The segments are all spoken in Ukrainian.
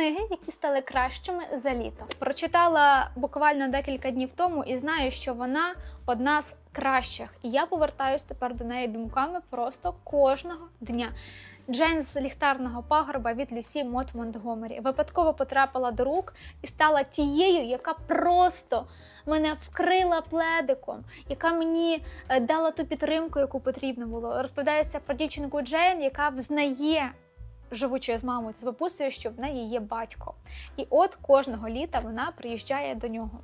книги, які стали кращими за літо. Прочитала буквально декілька днів тому і знаю, що вона одна з кращих. І я повертаюсь тепер до неї думками просто кожного дня. Джейн з ліхтарного пагорба від Люсі Мот Монтгомері випадково потрапила до рук і стала тією, яка просто мене вкрила пледиком, яка мені е, дала ту підтримку, яку потрібно було. Розповідається про дівчинку Джейн, яка взнає, живучи з мамою з бабусею, що в неї є батько. І от кожного літа вона приїжджає до нього.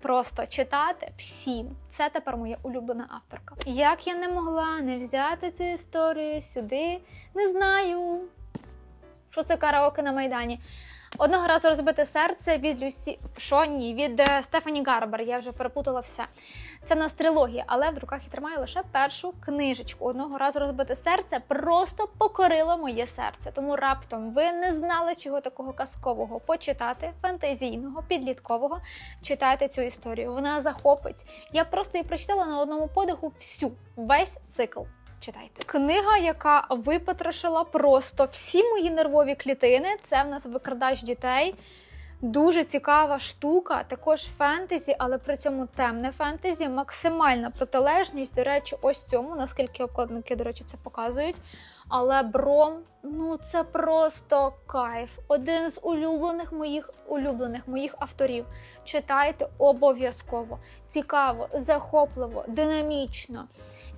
Просто читати всім. Це тепер моя улюблена авторка. Як я не могла не взяти цю історію сюди, не знаю. Що це караоке на Майдані? Одного разу розбите серце від Люсі Що ні, від е, Стефані Гарбер. Я вже переплутала все. Це нас трилогія, але в руках я тримаю лише першу книжечку. Одного разу розбите серце просто покорило моє серце. Тому раптом ви не знали, чого такого казкового почитати, фантазійного, підліткового. Читайте цю історію. Вона захопить. Я просто її прочитала на одному подиху всю, весь цикл. Читайте. Книга, яка випотрошила просто всі мої нервові клітини. Це в нас викрадач дітей. Дуже цікава штука, також фентезі, але при цьому темне фентезі, максимальна протилежність. До речі, ось цьому, наскільки обкладники, до речі, це показують. Але бром, ну це просто кайф. Один з улюблених моїх улюблених моїх авторів. Читайте обов'язково. Цікаво, захопливо, динамічно.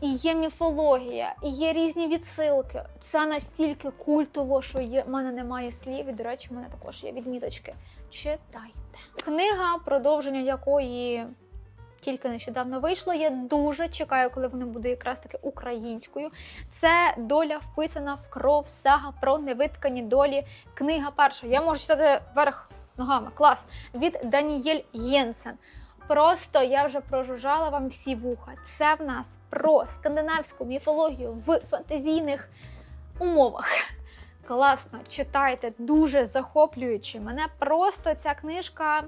І є міфологія, і є різні відсилки. Це настільки культово, що є, в мене немає слів. І, до речі, в мене також є відміточки. Читайте. Книга, продовження якої тільки нещодавно вийшло. Я дуже чекаю, коли вона буде якраз таки українською. Це доля вписана в кров, сага про невиткані долі. Книга перша. Я можу читати верх ногами. Клас від Даніель Єнсен. Просто я вже прожужжала вам всі вуха. Це в нас про скандинавську міфологію в фантазійних умовах. Класно, читайте, дуже захоплююче. Мене просто ця книжка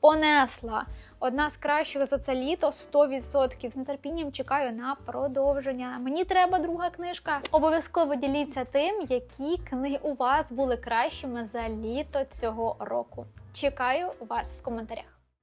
понесла. Одна з кращих за це літо 100%. З нетерпінням чекаю на продовження. Мені треба друга книжка. Обов'язково діліться тим, які книги у вас були кращими за літо цього року. Чекаю вас в коментарях.